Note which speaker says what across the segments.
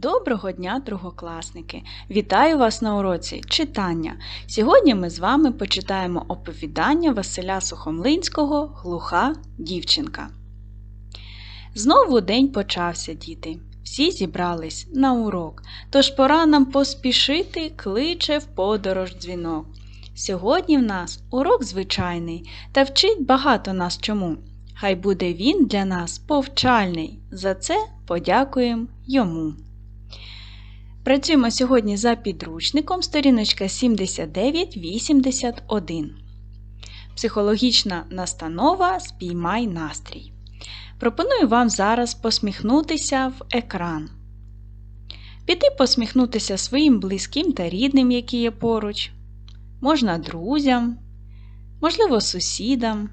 Speaker 1: Доброго дня, другокласники! Вітаю вас на уроці читання. Сьогодні ми з вами почитаємо оповідання Василя Сухомлинського Глуха дівчинка. Знову день почався, діти. Всі зібрались на урок, тож пора нам поспішити, кличе в подорож дзвінок. Сьогодні в нас урок звичайний та вчить багато нас чому. Хай буде він для нас повчальний. За це подякуємо йому. Працюємо сьогодні за підручником сторіночка 79-81. Психологічна настанова Спіймай настрій. Пропоную вам зараз посміхнутися в екран. Піти посміхнутися своїм близьким та рідним, які є поруч, можна друзям, можливо, сусідам.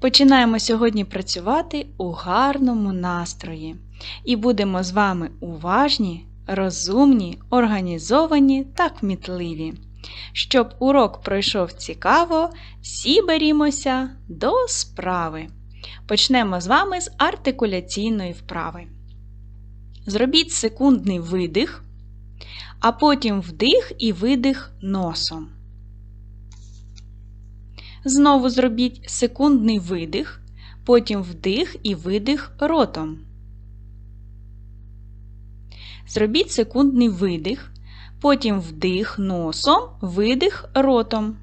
Speaker 1: Починаємо сьогодні працювати у гарному настрої і будемо з вами уважні, розумні, організовані та кмітливі. Щоб урок пройшов цікаво, всі берімося до справи. Почнемо з вами з артикуляційної вправи. Зробіть секундний видих, а потім вдих і видих носом. Знову зробіть секундний видих, потім вдих і видих ротом. Зробіть секундний видих, потім вдих носом, видих ротом.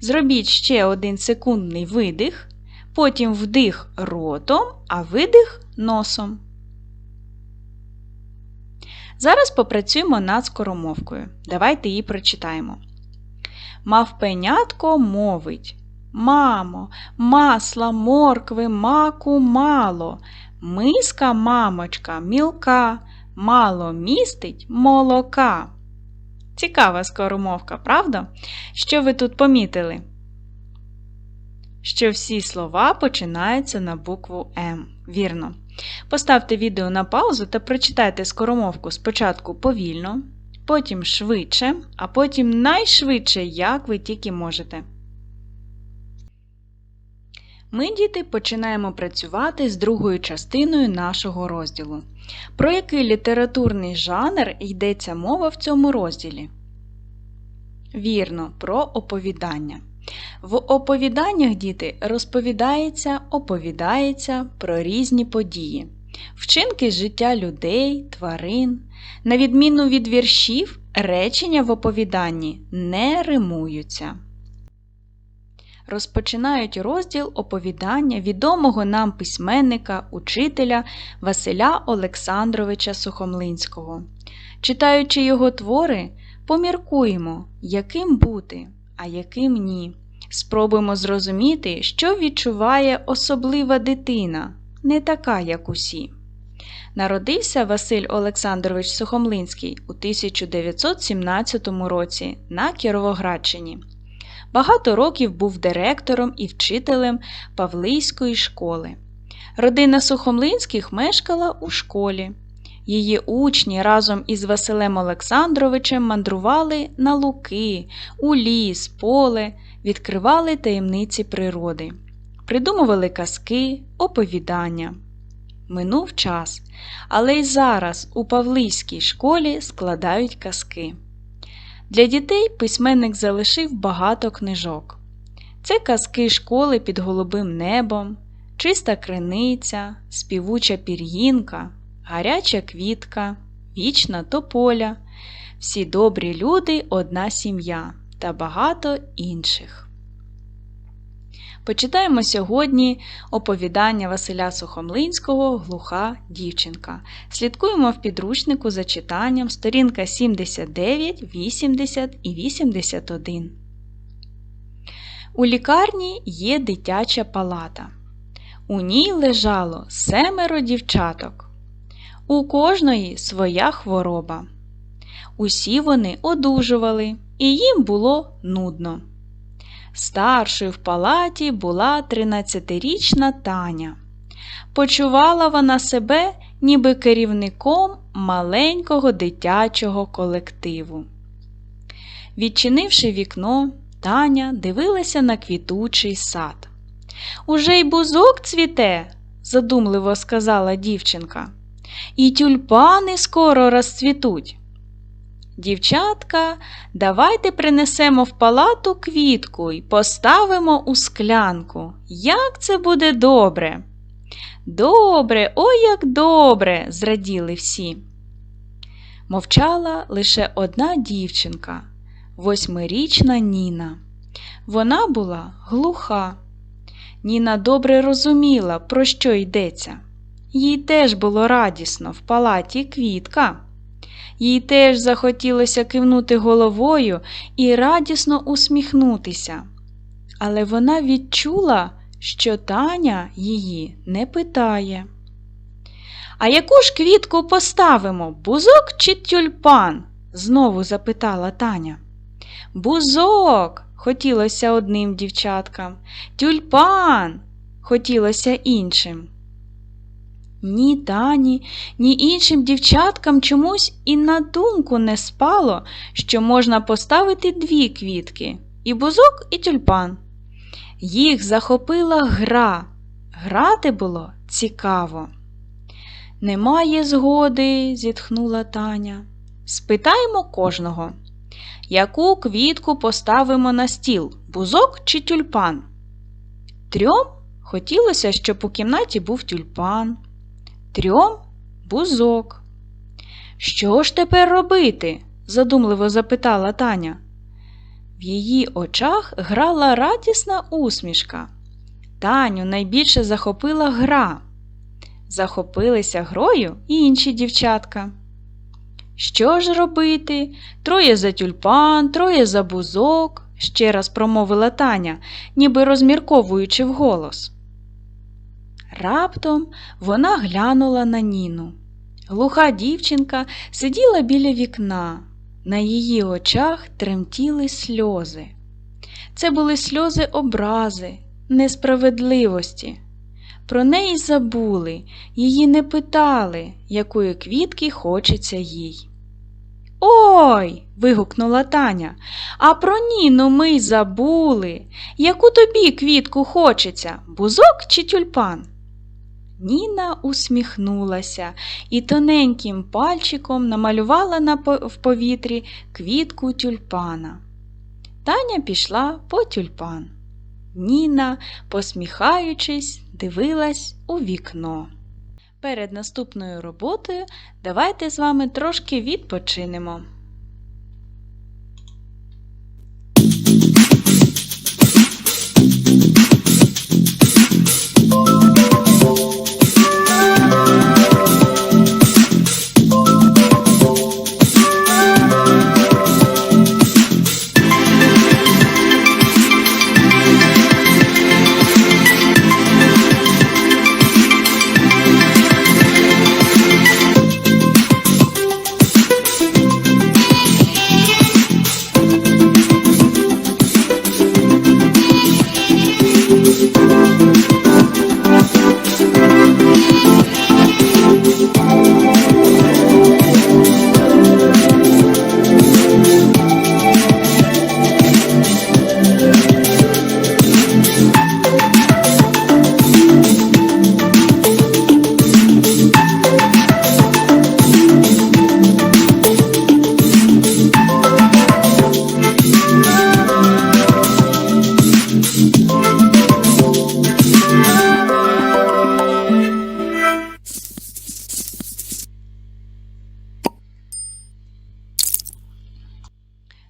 Speaker 1: Зробіть ще один секундний видих, потім вдих ротом, а видих носом. Зараз попрацюємо над скоромовкою. Давайте її прочитаємо. Мавпенятко мовить. Мамо, масла, моркви, маку мало. Миска, мамочка, мілка, мало містить молока. Цікава скоромовка, правда? Що ви тут помітили? Що всі слова починаються на букву М. Вірно. Поставте відео на паузу та прочитайте скоромовку спочатку повільно, потім швидше, а потім найшвидше, як ви тільки можете. Ми, діти, починаємо працювати з другою частиною нашого розділу. Про який літературний жанр йдеться мова в цьому розділі? Вірно, про оповідання. В оповіданнях діти розповідається, оповідається про різні події, вчинки життя людей, тварин. На відміну від віршів, речення в оповіданні не римуються. Розпочинають розділ оповідання відомого нам письменника, учителя Василя Олександровича Сухомлинського. Читаючи його твори, поміркуємо, яким бути, а яким ні. Спробуємо зрозуміти, що відчуває особлива дитина, не така, як усі. Народився Василь Олександрович Сухомлинський у 1917 році на Кіровоградщині. Багато років був директором і вчителем Павлийської школи. Родина Сухомлинських мешкала у школі. Її учні разом із Василем Олександровичем мандрували на луки, у ліс, поле, відкривали таємниці природи, придумували казки, оповідання. Минув час, але й зараз у Павлийській школі складають казки. Для дітей письменник залишив багато книжок. Це казки школи під голубим небом, чиста криниця, співуча пір'їнка, гаряча квітка, вічна тополя, всі добрі люди, одна сім'я та багато інших. Почитаємо сьогодні оповідання Василя Сухомлинського Глуха дівчинка. Слідкуємо в підручнику за читанням сторінка 79, 80 і 81. У лікарні є дитяча палата. У ній лежало семеро дівчаток. У кожної своя хвороба. Усі вони одужували, і їм було нудно. Старшою в палаті була 13-річна Таня. Почувала вона себе ніби керівником маленького дитячого колективу. Відчинивши вікно, Таня дивилася на квітучий сад. Уже й бузок цвіте, задумливо сказала дівчинка. І тюльпани скоро розцвітуть. Дівчатка, давайте принесемо в палату квітку і поставимо у склянку. Як це буде добре? Добре, ой як добре, зраділи всі. Мовчала лише одна дівчинка, восьмирічна Ніна. Вона була глуха. Ніна добре розуміла, про що йдеться. Їй теж було радісно в палаті квітка. Їй теж захотілося кивнути головою і радісно усміхнутися. Але вона відчула, що Таня її не питає. А яку ж квітку поставимо, бузок чи тюльпан? знову запитала Таня. Бузок, хотілося одним дівчаткам, тюльпан хотілося іншим. Ні Тані, ні іншим дівчаткам чомусь і на думку не спало, що можна поставити дві квітки і бузок, і тюльпан. Їх захопила гра. Грати було цікаво. Немає згоди, зітхнула Таня. Спитаємо кожного, яку квітку поставимо на стіл, бузок чи тюльпан? Трьом хотілося, щоб у кімнаті був тюльпан, трьом бузок. Що ж тепер робити? задумливо запитала Таня. В її очах грала радісна усмішка. Таню найбільше захопила гра. Захопилися грою і інші дівчатка. Що ж робити? Троє за тюльпан, троє за бузок, ще раз промовила Таня, ніби розмірковуючи вголос. Раптом вона глянула на Ніну. Глуха дівчинка сиділа біля вікна. На її очах тремтіли сльози. Це були сльози образи, несправедливості. Про неї забули, її не питали, якої квітки хочеться їй. Ой. вигукнула Таня, а про Ніну ми й забули. Яку тобі квітку хочеться, бузок чи тюльпан? Ніна усміхнулася і тоненьким пальчиком намалювала на в повітрі квітку тюльпана. Таня пішла по тюльпан. Ніна, посміхаючись, дивилась у вікно. Перед наступною роботою давайте з вами трошки відпочинемо.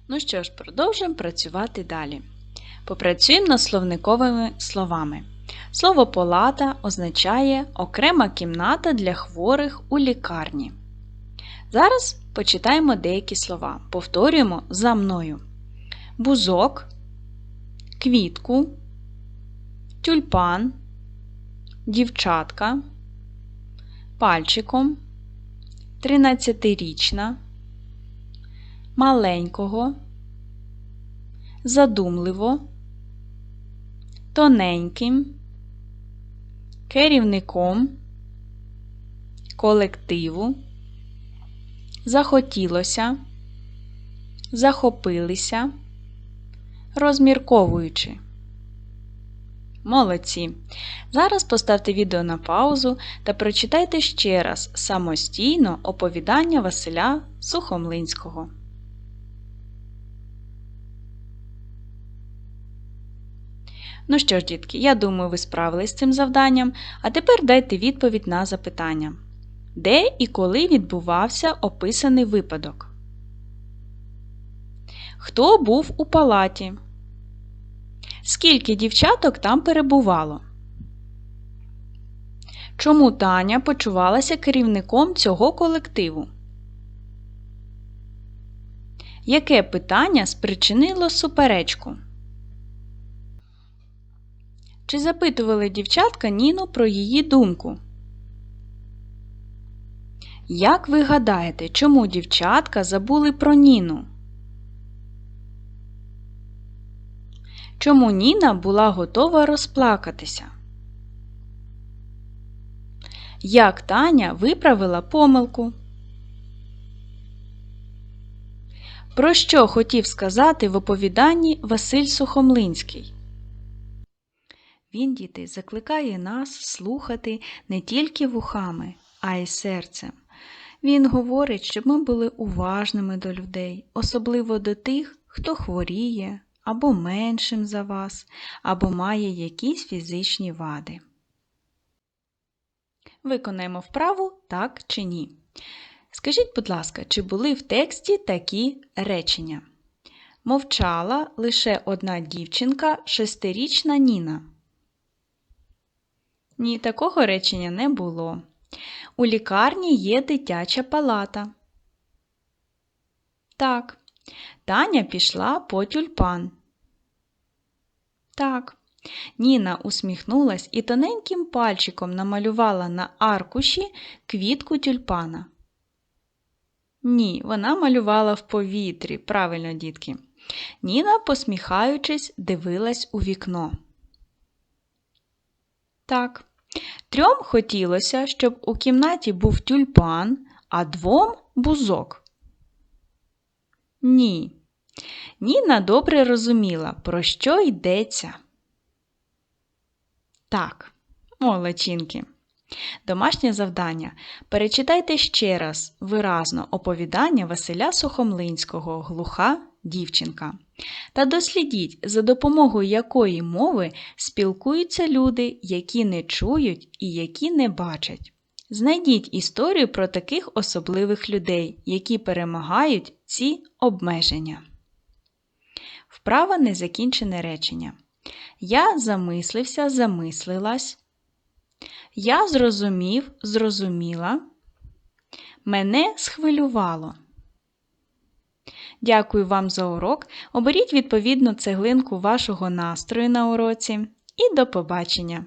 Speaker 1: Ну що ж, продовжуємо працювати далі. Попрацюємо над словниковими словами. Слово палата означає окрема кімната для хворих у лікарні. Зараз почитаємо деякі слова. Повторюємо за мною: бузок, квітку, тюльпан, дівчатка, пальчиком, 13-річна маленького, задумливо, тоненьким, керівником, колективу, захотілося, захопилися, розмірковуючи. Молодці! Зараз поставте відео на паузу та прочитайте ще раз самостійно оповідання Василя Сухомлинського. Ну що ж, дітки, я думаю, ви справились з цим завданням, а тепер дайте відповідь на запитання. Де і коли відбувався описаний випадок? Хто був у палаті? Скільки дівчаток там перебувало? Чому Таня почувалася керівником цього колективу? Яке питання спричинило суперечку? Чи запитували дівчатка Ніну про її думку? Як ви гадаєте, чому дівчатка забули про Ніну? Чому Ніна була готова розплакатися? Як Таня виправила помилку? Про що хотів сказати в оповіданні Василь Сухомлинський? Він, діти, закликає нас слухати не тільки вухами, а й серцем. Він говорить, щоб ми були уважними до людей, особливо до тих, хто хворіє, або меншим за вас, або має якісь фізичні вади. Виконаємо вправу так чи ні. Скажіть, будь ласка, чи були в тексті такі речення? Мовчала лише одна дівчинка, шестирічна Ніна. Ні, такого речення не було. У лікарні є дитяча палата. Так. Таня пішла по тюльпан. Так. Ніна усміхнулась і тоненьким пальчиком намалювала на аркуші квітку тюльпана. Ні, вона малювала в повітрі, правильно, дітки. Ніна, посміхаючись, дивилась у вікно. Так. Трьом хотілося, щоб у кімнаті був тюльпан, а двом бузок. Ні. Ніна добре розуміла, про що йдеться. Так, молодчинки. Домашнє завдання. Перечитайте ще раз виразно оповідання Василя Сухомлинського Глуха дівчинка. Та дослідіть, за допомогою якої мови спілкуються люди, які не чують і які не бачать. Знайдіть історію про таких особливих людей, які перемагають ці обмеження. Вправа незакінчене речення. Я замислився, замислилась. Я зрозумів, зрозуміла. Мене схвилювало. Дякую вам за урок. Оберіть відповідну цеглинку вашого настрою на уроці і до побачення!